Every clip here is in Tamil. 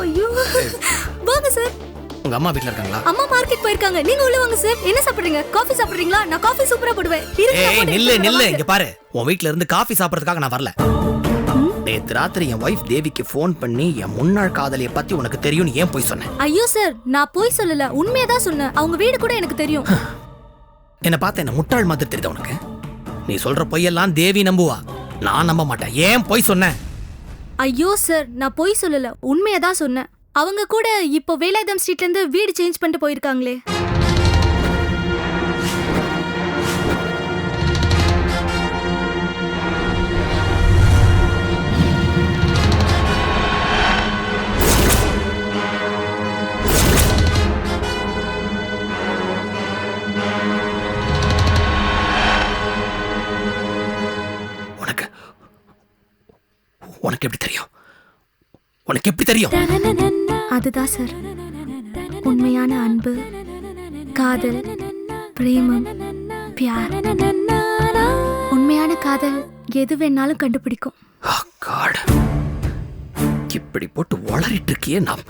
ஐயோ. வாங்க சார் உங்க அம்மா வீட்ல இருக்காங்களா? அம்மா மார்க்கெட் போயிருக்காங்க. நீங்க உள்ள வாங்க சார் என்ன சாப்பிடுறீங்க? காஃபி சாப்பிடுறீங்களா? நான் காஃபி சூப்பரா போடுவேன். ஏய் நில்லு நில்லு. இங்க பாரு. உன் வீட்ல இருந்து காஃபி சாப்பிடறதுக்காக நான் வரல. நேத்து ராத்திரி என் ஒய்ஃப் தேவிக்கு ஃபோன் பண்ணி என் முன்னாள் காதலிய பத்தி உனக்கு தெரியும்னு ஏன் போய் சொன்னேன் ஐயோ சார் நான் போய் சொல்லல. உண்மையை தான் சொன்னேன். அவங்க வீடு கூட எனக்கு தெரியும். என்ன பார்த்த என்ன முட்டாள் மாதிரி தெரியுதா உனக்கு? நீ சொல்ற பொய்யெல்லாம் தேவி நம்புவா. நான் நம்ப மாட்டேன். ஏன் போய் சொன்னேன் ஐயோ சார் நான் பொய் சொல்லல. உண்மையை தான் சொன்னேன். அவங்க கூட இப்போ வேலாயுதம் ஸ்ட்ரீட்லேருந்து வீடு சேஞ்ச் பண்ணிட்டு போயிருக்காங்களே. உனக்கு எப்படி தெரியும்? அதுதான் சார் உண்மையான அன்பு காதல் பிரேமம் பியார். உண்மையான காதல் எது வேணாலும் கண்டுபிடிக்கும். இப்படி போட்டு வளரிட்டு இருக்கியே நாம்.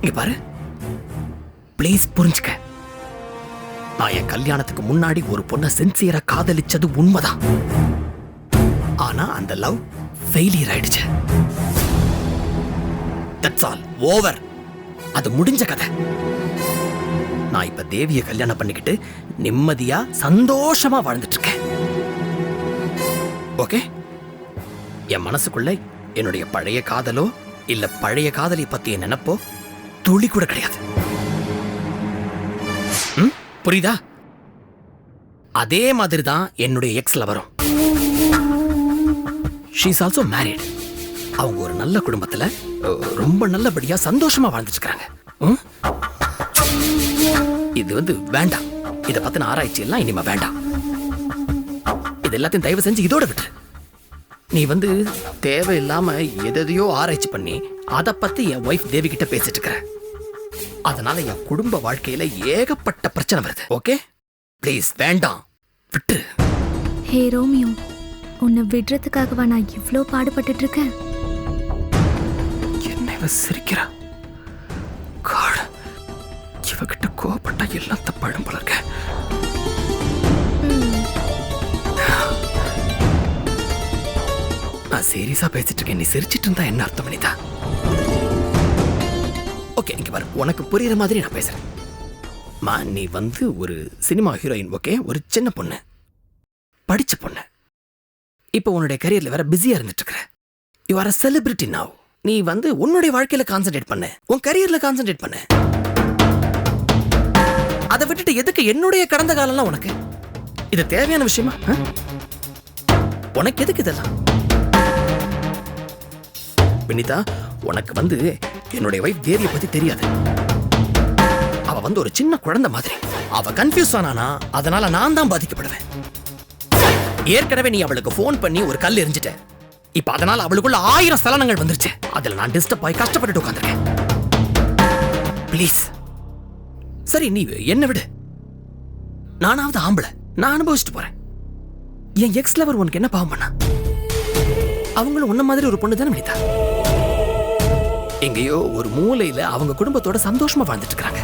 இங்க பாரு. ப்ளீஸ் புரிஞ்சுக்க. நான் என் கல்யாணத்துக்கு முன்னாடி ஒரு பொண்ணை சின்சியரா காதலிச்சது உண்மைதான். ஆனா அந்த லவ் ஃபெயிலியர் ஆயிடுச்சு. தட்ஸ் ஆல் ஓவர் அது முடிஞ்ச கதை. நான் இப்ப தேவிய கல்யாணம் பண்ணிக்கிட்டு நிம்மதியா சந்தோஷமா வாழ்ந்துட்டு இருக்கேன் ஓகே என் மனசுக்குள்ள என்னுடைய பழைய காதலோ இல்ல பழைய காதலை பத்திய நினைப்போ துளி கூட கிடையாது. புரியுதா? அதே மாதிரி தான் என்னுடைய எக்ஸ்ல வரும் ஷீஸ் ஆல்சோ மேரிட் அவங்க ஒரு நல்ல குடும்பத்துல ரொம்ப நல்லபடியா சந்தோஷமா வாழ்ந்துட்டு இருக்காங்க இது வந்து வேண்டாம். இத பத்தின ஆராய்ச்சி எல்லாம் இனிமே வேண்டாம். இது எல்லாத்தையும் தயவு செஞ்சு இதோட விட்டுரு. நீ வந்து தேவையில்லாம எதையோ ஆராய்ச்சி பண்ணி அதை பத்தி என் ஒய்ஃப் தேவி கிட்ட பேசிட்டு இருக்கிற அதனால என் குடும்ப வாழ்க்கையில ஏகப்பட்ட பிரச்சனை வருது. ஓகே ப்ளீஸ் வேண்டாம். விட்டு ஹே ரோமியோ உன்னை விடுறதுக்காகவா நான் இவ்ளோ பாடுபட்டுட்டு இருக்கேன்? என்ன இவ சிரிக்கிறா காட் இவகிட்ட கோவப்பட்டா எல்லாம் தப்பாயிடும் போல இருக்க. நான் சீரியஸா பேசிட்டு இருக்கேன். நீ சிரிச்சிட்டு இருந்தா என்ன அர்த்தம் பண்ணிதா ஓகே இங்க பாரு. உனக்கு புரியுற மாதிரி நான் பேசுறேன். மா நீ வந்து ஒரு சினிமா ஹீரோயின் ஓகே? ஒரு சின்ன பொண்ணு. படிச்ச பொண்ணு. இப்போ உன்னுடைய கரியர்ல வேற பிஸியா இருந்துட்டு இருக்கிற. You are a celebrity now நீ வந்து உன்னுடைய வாழ்க்கையில கான்சென்ட்ரேட் பண்ணு. உன் கரியர்ல கான்சென்ட்ரேட் பண்ணு. அதை விட்டுட்டு எதுக்கு என்னுடைய கடந்த காலம்லாம் உனக்கு? இது தேவையான விஷயமா? உனக்கு எதுக்கு இதெல்லாம்? வினிதா உனக்கு வந்து என்னுடைய வைஃப் தேவியை பத்தி தெரியாது. அவ வந்து ஒரு சின்ன குழந்தை மாதிரி. அவ கன்ஃபியூஸ் ஆனானா அதனால நான் தான் பாதிக்கப்படுவேன். ஏற்கனவே நீ அவளுக்கு ஃபோன் பண்ணி ஒரு கல் எரிஞ்சிட்ட. இப்ப அதனால அவளுக்குள்ள ஆயிரம் சலனங்கள் வந்துருச்சு. அதுல நான் டிஸ்டர்ப் ஆகி கஷ்டப்பட்டு உட்காந்துருக்கேன் ப்ளீஸ் சரி நீ என்ன விடு. நானாவது ஆம்பளை. நான் அனுபவிச்சுட்டு போறேன். என் எக்ஸ் லவர் உனக்கு என்ன பாவம் பண்ணா? அவங்களும் உன்ன மாதிரி ஒரு பொண்ணு தானே வினிதா? எங்கேயோ ஒரு மூலையில அவங்க குடும்பத்தோட சந்தோஷமா வாழ்ந்துட்டு இருக்காங்க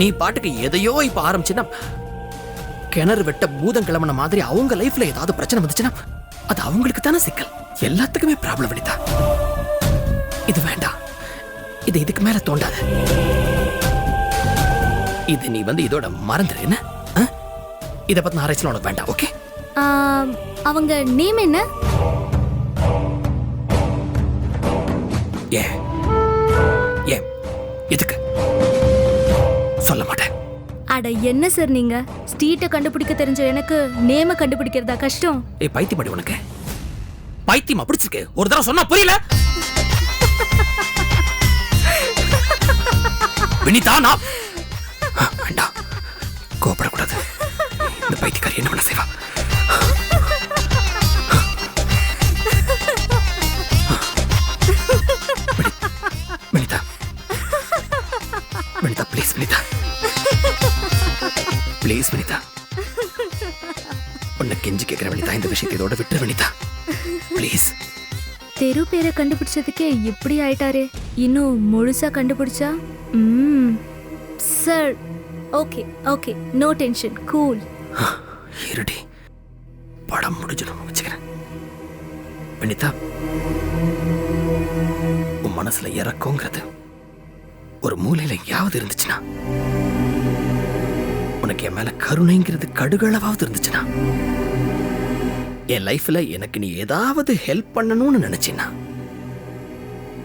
நீ பாட்டுக்கு எதையோ இப்ப ஆரம்பிச்சுன்னா கிணறு வெட்ட பூதம் கிளம்பின மாதிரி அவங்க லைஃப்ல ஏதாவது பிரச்சனை வந்துச்சுன்னா அது அவங்களுக்கு தானே சிக்கல். எல்லாத்துக்குமே ப்ராப்ளம் வினிதா இது வேண்டாம். இது இதுக்கு மேல தோண்டாத. இது நீ வந்து இதோட மறந்துரு என்ன? இத பத்தின ஆராய்ச்சிலாம் உனக்கு வேண்டாம் ஓகே அவங்க நேம் என்ன? ஏன்? ஏன்? எதுக்கு? சொல்ல மாட்டேன். அட என்ன சார் நீங்க? ஸ்ட்ரீட்டை கண்டுபிடிக்க தெரிஞ்ச எனக்கு நேம கண்டுபிடிக்கிறதா கஷ்டம்? ஏய் பைத்தியம் அடி உனக்கு. பைத்தியமா பிடிச்சிருக்கு ஒரு தடவை சொன்னா புரியல. வினிதா நான் வேண்டாம். கோபப்படக்கூடாது இந்த பைத்தியக்காரி என்ன பண்ண செய்வா? ப்ளீஸ் வினிதா உன்னை கெஞ்சி கேட்கிறேன் வனிதா இந்த விஷயத்தை இதோட விட்டுரு வனிதா ப்ளீஸ் தெரு பேரை கண்டுபிடிச்சதுக்கே இப்படி ஆயிட்டாரே. இன்னும் முழுசா கண்டுபிடிச்சா? ம் sir okay okay no tension cool இருடி. படம் முடிஞ்சிடும் வச்சுக்கிறேன். வனிதா உன் மனசுல இறக்கங்கிறது ஒரு மூலையில எங்கேயாவது இருந்துச்சுன்னா உனக்கு என் மேல கருணைங்கிறது கடுகளவாவது இருந்துச்சுன்னா என் லைஃப்ல எனக்கு நீ ஏதாவது ஹெல்ப் பண்ணணும்னு நினைச்சினா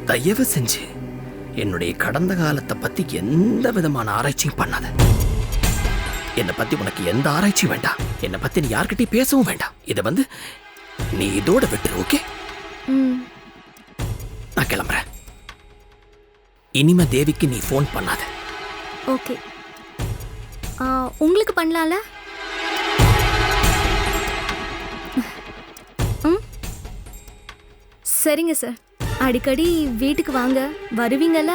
தயவு செஞ்சு என்னுடைய கடந்த காலத்தை பத்தி எந்த விதமான ஆராய்ச்சியும் பண்ணாத. என்னை பத்தி உனக்கு எந்த ஆராய்ச்சியும் வேண்டாம். என்னை பத்தி நீ யார்கிட்டயும் பேசவும் வேண்டாம். இதை வந்து நீ இதோட விட்டுரு ஓகே? நான் கிளம்புறேன். இனிமே தேவிக்கு நீ ஃபோன் பண்ணாத. ஓகே. உங்களுக்கு பண்ணலாம்ல? ம்? சரிங்க சார். அடிக்கடி வீட்டுக்கு வாங்க வருவீங்கள்ல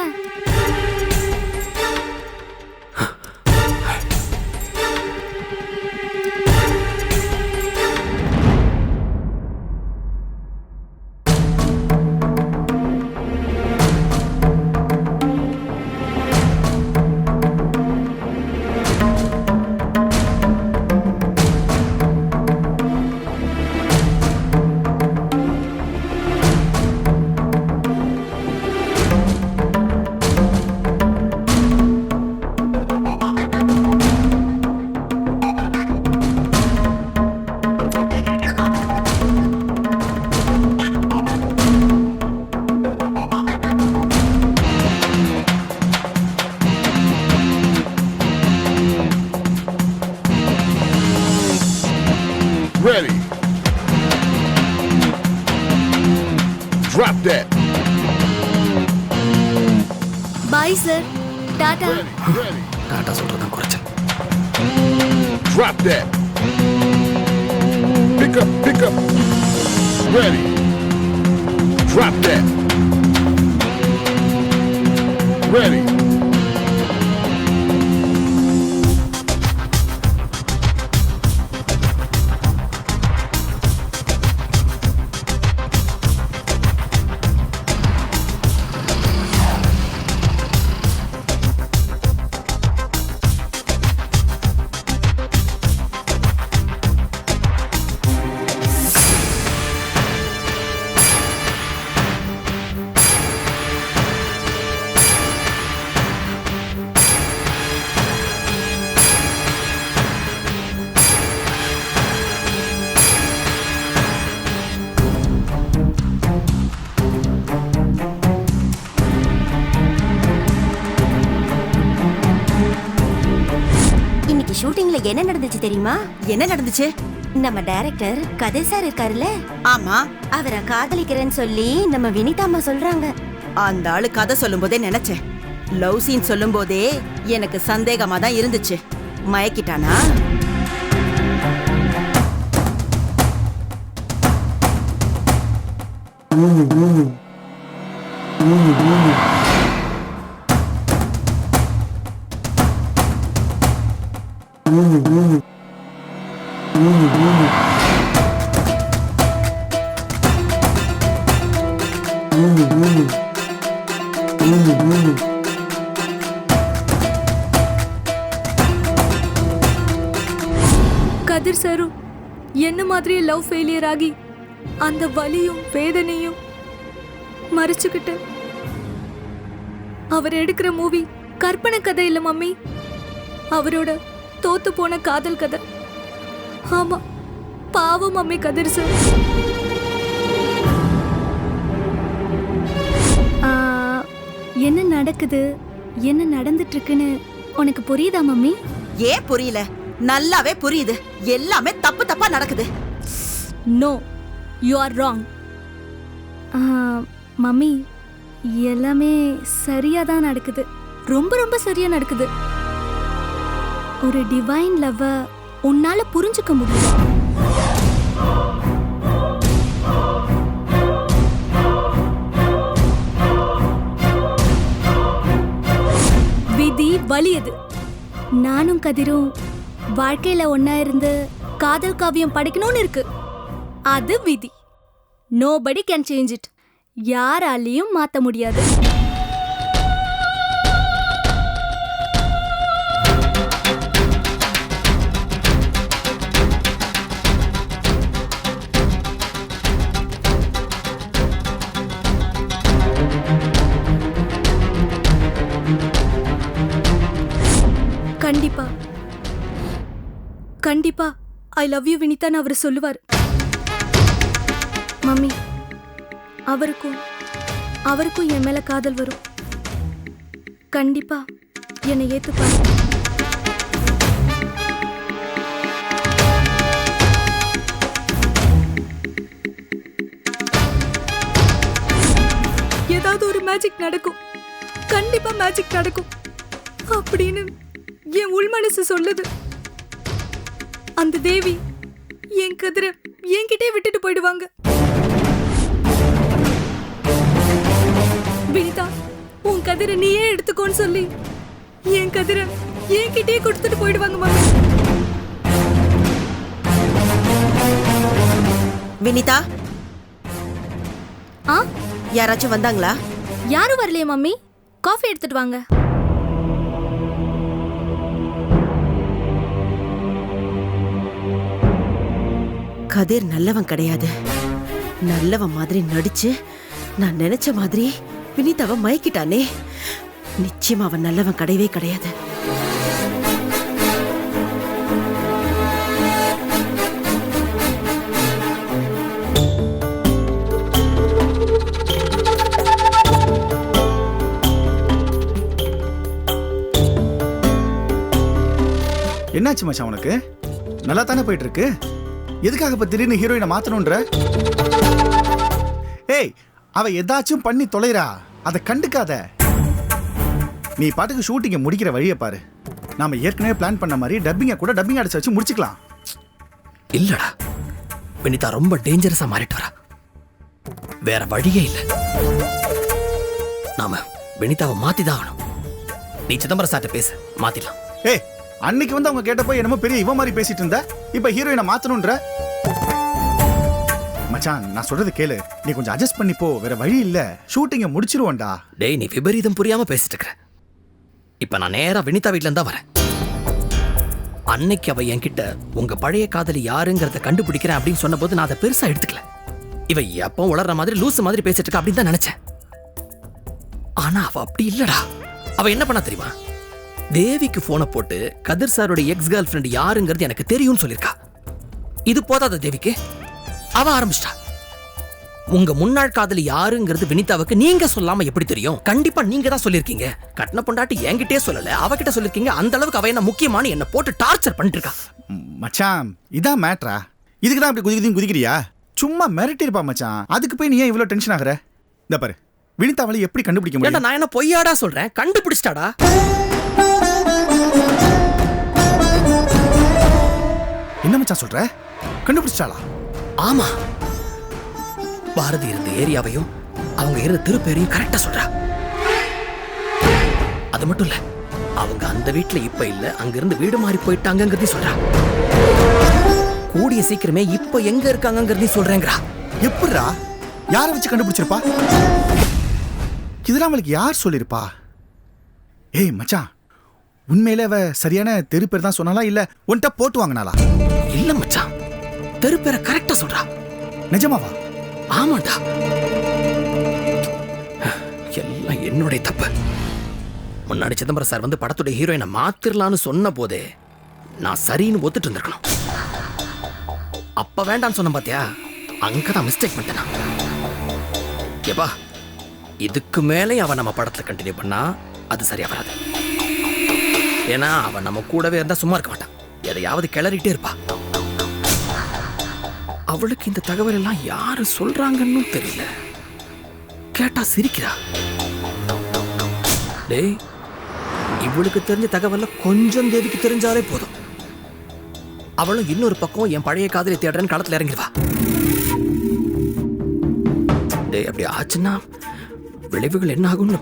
Bye sir tata Ready. Ready. Tata சொல்றதான் குறைச்சல் Drop that. Pick up. Pick up. Ready. Drop that. Ready. தெரியுமா? என்ன நடந்துச்சு? நம்ம டைரக்டர் கதிர் சார் இருக்காருல்ல? ஆமா. அவரை காதலிக்கிறேன்னு சொல்லி நம்ம வினிதாம்மா சொல்றாங்க. அந்த ஆளு கதை சொல்லும் போதே நினைச்சேன். லவ் சீன் சொல்லும் போதே எனக்கு சந்தேகமா தான் இருந்துச்சு. மயக்கிட்டானா? கதிர் சாரும் என்ன மாதிரியே லவ் ஃபெயிலியர் ஆகி அந்த வலியும் வேதனையும் மறைச்சுக்கிட்டு அவர் எடுக்கிற மூவி கற்பனை கதை இல்லை மம்மி. அவரோட தோத்து போன காதல் கதை. ஆமா பாவம் மம்மி கதிர் சார். ஆ, என்ன நடக்குது? என்ன நடந்துட்டு இருக்குன்னு உனக்கு புரியுதா மம்மி? ஏன் புரியல? நல்லாவே புரியுது. எல்லாமே தப்பு தப்பா நடக்குது. No you are wrong mummy எல்லாமே சரியா தான் நடக்குது. ரொம்ப ரொம்ப சரியா நடக்குது. ஒரு டிவைன் லவ் உன்னால புரிஞ்சுக்க முடியும். விதி வலியது நானும் கதிரும் வாழ்க்கையில ஒன்னா இருந்து காதல் காவியம் படிக்கணும்னு இருக்கு. அது விதி. நோபடி கேன் சேஞ்ச் இட் யாராலையும் மாற்ற முடியாது. கண்டிப்பா. கண்டிப்பா. ஐ லவ் யூ வினிதான்னு அவர் சொல்லுவார். மம்மி அவருக்கும் அவருக்கும் என் மேல காதல் வரும். கண்டிப்பா என்னை ஏத்துப்பாரு. மேஜிக் நடக்கும். கண்டிப்பா மேஜிக் நடக்கும். அப்படின்னு என் உள் மனசு சொல்லுது. அந்த தேவி என் கதிரை என்கிட்டே விட்டுட்டு போயிடுவாங்க. வினிதா உன் கதிரை நீயே எடுத்துக்கோன்னு சொல்லி என் கதிரை என்கிட்டயே கொடுத்துட்டு போயிடுவாங்க மாமி. வினிதா? ஆ? யாராச்சும் வந்தாங்களா? யாரும் வரலையே மம்மி? காஃபி எடுத்துட்டு வாங்க. கதிர் நல்லவன் கிடையாது. நல்லவன் மாதிரி நடிச்சு நான் நினைச்ச மாதிரி வினிதாவை மயக்கிட்டானே. நிச்சயமா அவன் நல்லவன் கிடையவே கிடையாது. என்னாச்சு மச்சான் உனக்கு? நல்லா தானே போயிட்டு இருக்கு எதுக்காக இப்ப திடீர்னு ஹீரோயினை மாத்தணுன்ற ஏய் அவ ஏதாச்சும் பண்ணி தொலைறா. அதை கண்டுக்காத. நீ பாட்டுக்கு ஷூட்டிங்கை முடிக்கிற வழியை பாரு. நாம ஏற்கனவே பிளான் பண்ண மாதிரி டப்பிங்கை கூட டப்பிங் அடிச்சு வச்சு முடிச்சுக்கலாம். இல்லடா. வினிதா ரொம்ப டேஞ்சரஸா மாறிட்டு வரா. வேற வழியே இல்ல. நாம வினிதாவை மாத்தி தான் ஆகணும். நீ சிதம்பரம் சார்ட்ட பேசு. மாத்திடலாம். ஏய் அன்னைக்கு வந்து அவங்க கேட்டப்போ என்னமோ பெரிய இவ மாதிரி பேசிட்டு இருந்த. இப்ப ஹீரோயினை மாத்தணும்ன்ற மச்சான் நான் சொல்றது கேளு. நீ கொஞ்சம் அட்ஜஸ்ட் பண்ணி போ. வேற வழி இல்ல. ஷூட்டிங்கை முடிச்சிருவோம்டா. டேய் நீ விபரீதம் புரியாம பேசிட்டு இருக்க. இப்ப நான் நேரா வினிதா வீட்ல இருந்தா வரேன். அன்னைக்கு அவ என்கிட்ட உங்க பழைய காதலி யாருங்கிறத கண்டுபிடிக்கிறேன் அப்படின்னு சொன்னபோது நான் அதை பெருசா எடுத்துக்கல. இவ எப்போ உளற மாதிரி லூசு மாதிரி பேசிட்டு இருக்கா அப்படின்னு தான் நினைச்சேன். ஆனா அவ அப்படி இல்லடா. அவ என்ன பண்ணா தெரியுமா? தேவிக்கு போனை போட்டு கதிர் சாரோட எக்ஸ் கேர்ள் ஃப்ரெண்ட் யாருங்கிறது எனக்கு தெரியும்னு சொல்லியிருக்கா. இது போதாத தேவிக்கு? அவ ஆரம்பிச்சிட்டா. உங்க முன்னாள் காதலி யாருங்கிறது வினிதாவுக்கு நீங்க சொல்லாம எப்படி தெரியும்? கண்டிப்பா நீங்க தான் சொல்லிருக்கீங்க கட்டின பொண்டாட்டி என்கிட்டயே சொல்லல. அவகிட்ட சொல்லிருக்கீங்க அந்த அளவுக்கு அவ என்ன முக்கியமான என்ன போட்டு டார்ச்சர் பண்ணிட்டு இருக்கா. மச்சான் இதான் மேட்ரா இதுக்கு தான் அப்படி குதிக்குதின்னு குதிக்கிறியா? சும்மா மிரட்டிருப்பா மச்சான். அதுக்கு போய் நீ ஏன் இவ்வளோ டென்ஷன் ஆகுற? இந்த பாரு. வினிதாவளை எப்படி கண்டுபிடிக்க முடியும்? நான் என்ன பொய்யாடா சொல்றேன்? கண்டுபிடிச்சிட்டாடா? என்ன மச்சான் சொல்ற? கண்டுபிடிச்சாளா ஆமா. பாரதி இருந்த ஏரியாவையும் அவங்க இருந்த திருப்பேரையும் கரெக்டா சொல்றா. அது மட்டும் இல்ல அவங்க அந்த வீட்ல இப்ப இல்ல அங்க இருந்து வீடு மாறி போயிட்டாங்கங்கிறதையும் சொல்றா. கூடிய சீக்கிரமே இப்ப எங்க இருக்காங்கங்கிறதையும் சொல்றேங்கிறா. எப்படிடா? யாரை வச்சு கண்டுபிடிச்சிருப்பா? இதெல்லாம் அவளுக்கு யார் சொல்லிருப்பா? ஏய் மச்சான் உண்மையிலே அவ சரியான தெரு பேர் தான் சொன்னாலா இல்ல உன்கிட்ட போட்டு வாங்கினாளா? இல்ல மச்சான். தெரு பேரை கரெக்டா சொல்றா. நிஜமாவா? ஆமாண்டா. எல்லாம் என்னுடைய தப்பு. முன்னாடி சிதம்பரம் சார் வந்து படத்துடைய ஹீரோயினை மாத்திரலான்னு சொன்ன போதே நான் சரின்னு ஒத்துட்டு இருந்திருக்கணும். அப்ப வேண்டாம்னு சொன்ன பாத்தியா? அங்கதான் மிஸ்டேக் பண்ணிட்டேன். ஏப்பா இதுக்கு மேலே அவன் நம்ம படத்துல கண்டினியூ பண்ணா அது சரியா வராது. ஏன்னா அவன் நம்ம கூடவே இருந்தா சும்மா இருக்க மாட்டான். எதையாவது கிளறிட்டே இருப்பா. அவளுக்கு இந்த தகவல் எல்லாம் யாரு சொல்றாங்கன்னு தெரியல. கேட்டா சிரிக்கிறா. டேய் இவளுக்கு தெரிஞ்ச தகவல்ல கொஞ்சம் தேவிக்கு தெரிஞ்சாலே போதும். அவளும் இன்னொரு பக்கம் என் பழைய காதலி தேடுறேன்னு களத்துல இறங்கிடுவா. டேய் அப்படி ஆச்சுன்னா விளைவுகள் என்ன ஆகும்னு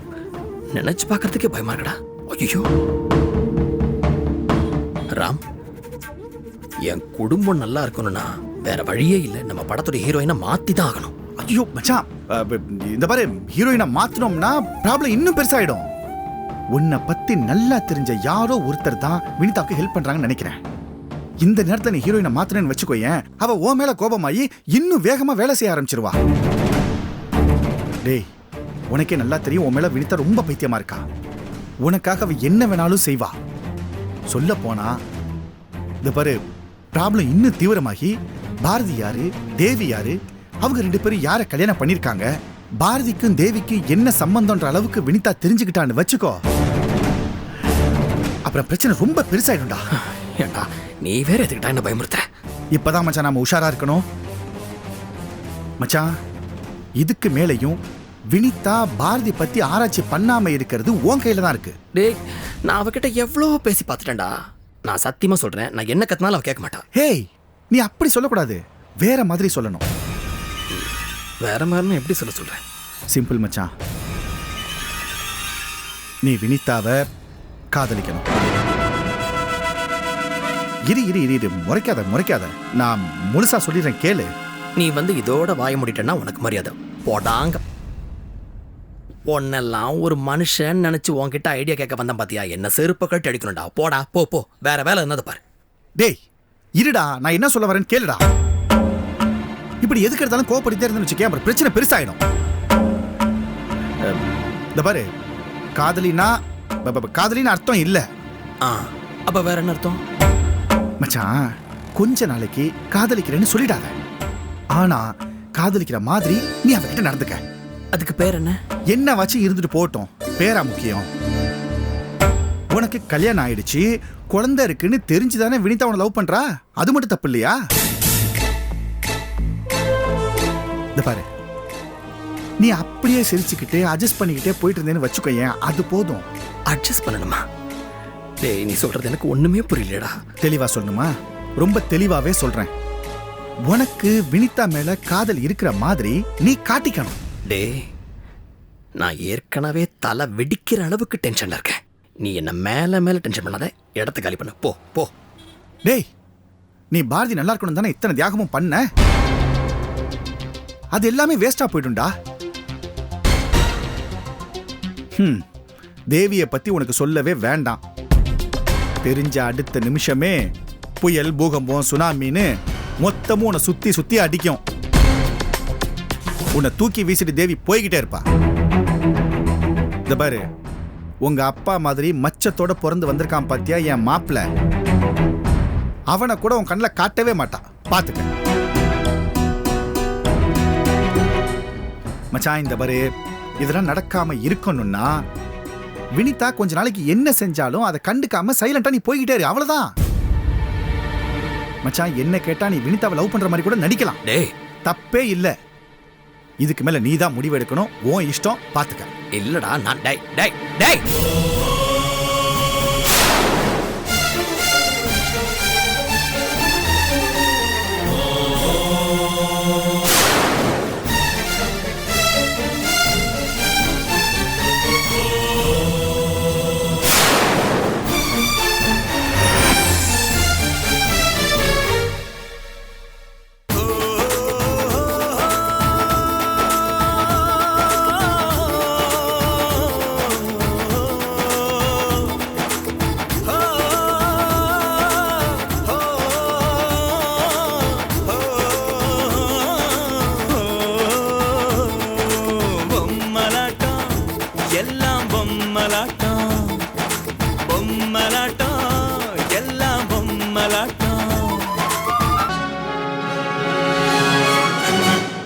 நினைச்சு பார்க்கறதுக்கே பயமா இருக்கடா. ஐயோ ராம் என் குடும்பம் நல்லா இருக்கணும்னா வேற வழியே இல்லை. நம்ம படத்தோட ஹீரோயினை மாத்தி தான் ஆகணும். ஐயோ மச்சான் இந்த பாரு ஹீரோயினை மாத்தினோம்னா ப்ராப்ளம் இன்னும் பெருசாயிடும். உன்னை பத்தி நல்லா தெரிஞ்ச யாரோ ஒருத்தர் தான் வினிதாவுக்கு ஹெல்ப் பண்றாங்கன்னு நினைக்கிறேன். இந்த நேரத்துல நீ ஹீரோயினை மாத்தினேன்னு வச்சுக்கோயேன் அவ ஓ மேல கோபமாயி இன்னும் வேகமா வேலை செய்ய ஆரம்பிச்சிருவா. டேய் உனக்கே நல்லா தெரியும் உன் மேல வினிதா ரொம்ப பைத்தியமா இருக்கா. உனக்காக அவ என்ன வேணாலும் செய்வா. சொல்ல போனா இந்த பாரு ப்ராப்ளம் இன்னும் தீவிரமாகி பாரதி யாரு தேவி யாரு அவங்க ரெண்டு பேரும் யார கல்யாணம் பண்ணிருக்காங்க பாரதிக்கும் தேவிக்கும் என்ன சம்பந்தம்ன்ற அளவுக்கு வினிதா தெரிஞ்சுக்கிட்டான்னு வச்சுக்கோ. அப்புறம் பிரச்சனை ரொம்ப பெருசாயிடும்டா. ஏண்டா நீ வேற எதுக்கிட்டா என்ன பயமுறுத்துற? இப்பதான் மச்சான் நாம உஷாரா இருக்கணும். மச்சான் இதுக்கு மேலையும் வினிதா பாரதி பத்தி ஆராய்ச்சி பண்ணாம இருக்கிறது உன் கையில தான் இருக்கு. டேய் நான் அவகிட்ட எவ்வளோ பேசி பார்த்துட்டேன்டா. நான் சத்தியமா சொல்றேன் நான் என்ன கத்தினாலும் அவ கேட்க மாட்டா. ஹேய் நீ அப்படி சொல்லக்கூடாது. வேற மாதிரி சொல்லணும். வேற மாதிரின்னு எப்படி சொல்ல சொல்றேன்? சிம்பிள் மச்சான். நீ வினிதாவை காதலிக்கணும். இரு இரு இரு இரு. முறைக்காத முறைக்காத. நான் முழுசா சொல்லிடுறேன் கேளு. நீ வந்து இதோட வாய முடிட்டேன்னா உனக்கு மரியாதை. போடாங்க. உன்னெல்லாம் ஒரு மனுஷன் நினைச்சு உன்கிட்ட ஐடியா கேட்க வந்தேன் பாத்தியா? என்ன செருப்ப கட்டி அடிக்கணும்டா. போடா போ போ. வேற வேலை என்னது பாரு. டேய் இருடா. நான் என்ன சொல்ல வரேன்னு கேளுடா. இப்படி எதுக்கு எடுத்தாலும் கோவப்படுத்தே இருந்தேன்னு வச்சுக்கேன். அப்புறம் பிரச்சனை பெருசாயிடும். அஹ், இந்த பாரு. காதலினா காதலின்னு அர்த்தம் இல்ல. ஆ அப்ப வேற என்ன அர்த்தம்? மச்சான் கொஞ்ச நாளைக்கு காதலிக்கிறேன்னு சொல்லிடாத. ஆனா காதலிக்கிற மாதிரி நீ அவகிட்ட நடந்துக்க. அதுக்கு பேர் என்ன? என்ன வச்சு இருந்துட்டு போகட்டும். பேரா முக்கியம். உனக்கு கல்யாணம் ஆயிடுச்சு குழந்தை இருக்குன்னு தெரிஞ்சுதானே வினிதா உன லவ் பண்றா? அது மட்டும் தப்பு இல்லையா? இந்த பாரு. நீ அப்படியே சிரிச்சுக்கிட்டே அட்ஜஸ்ட் பண்ணிக்கிட்டே போயிட்டு இருந்தேன்னு வச்சுக்கோயேன் அது போதும். அட்ஜஸ்ட் பண்ணணுமா? டேய் நீ சொல்றது எனக்கு ஒண்ணுமே புரியலடா. தெளிவா சொல்லணுமா? ரொம்ப தெளிவாவே சொல்றேன். உனக்கு வினிதா மேல காதல் இருக்கிற மாதிரி நீ காட்டிக்கணும். டேய் நான் ஏற்கனவே தலை வெடிக்கிற அளவுக்கு டென்ஷனில் இருக்கேன். நீ என்ன மேலே மேலே டென்ஷன் பண்ணாத. இடத்த காலி பண்ண. போ போ. டேய் நீ பாரதி நல்லா இருக்கணும் தானே இத்தனை தியாகமும் பண்ண? அது எல்லாமே வேஸ்டாக போயிடும்டா. ம் தேவியை பற்றி உனக்கு சொல்லவே வேண்டாம். தெரிஞ்ச அடுத்த நிமிஷமே புயல் பூகம்பம் சுனாமின்னு மொத்தமும் உன்னை சுற்றி சுற்றி அடிக்கும். உன்னை தூக்கி வீசிட்டு தேவி போய்கிட்டே இருப்பா. இந்த பாரு உங்க அப்பா மாதிரி மச்சத்தோட பிறந்து வந்திருக்கான் பாத்தியா என் மாப்பிள்ள அவனை கூட உன் கண்ணில் காட்டவே மாட்டான் பார்த்துக்க மச்சான் இந்த பாரு இதெல்லாம் நடக்காம இருக்கணும்னா வினிதா கொஞ்ச நாளைக்கு என்ன செஞ்சாலும் அதை கண்டுக்காம சைலண்டா நீ போய்கிட்டே இரு. அவ்வளவுதான். மச்சான் என்ன கேட்டா நீ வினிதாவை லவ் பண்ற மாதிரி கூட நடிக்கலாம். டேய். தப்பே இல்ல. இதுக்கு மேல நீ தான் முடிவு எடுக்கணும் உன் இஷ்டம் பாத்துக்க. இல்லடா நான் டை டை டை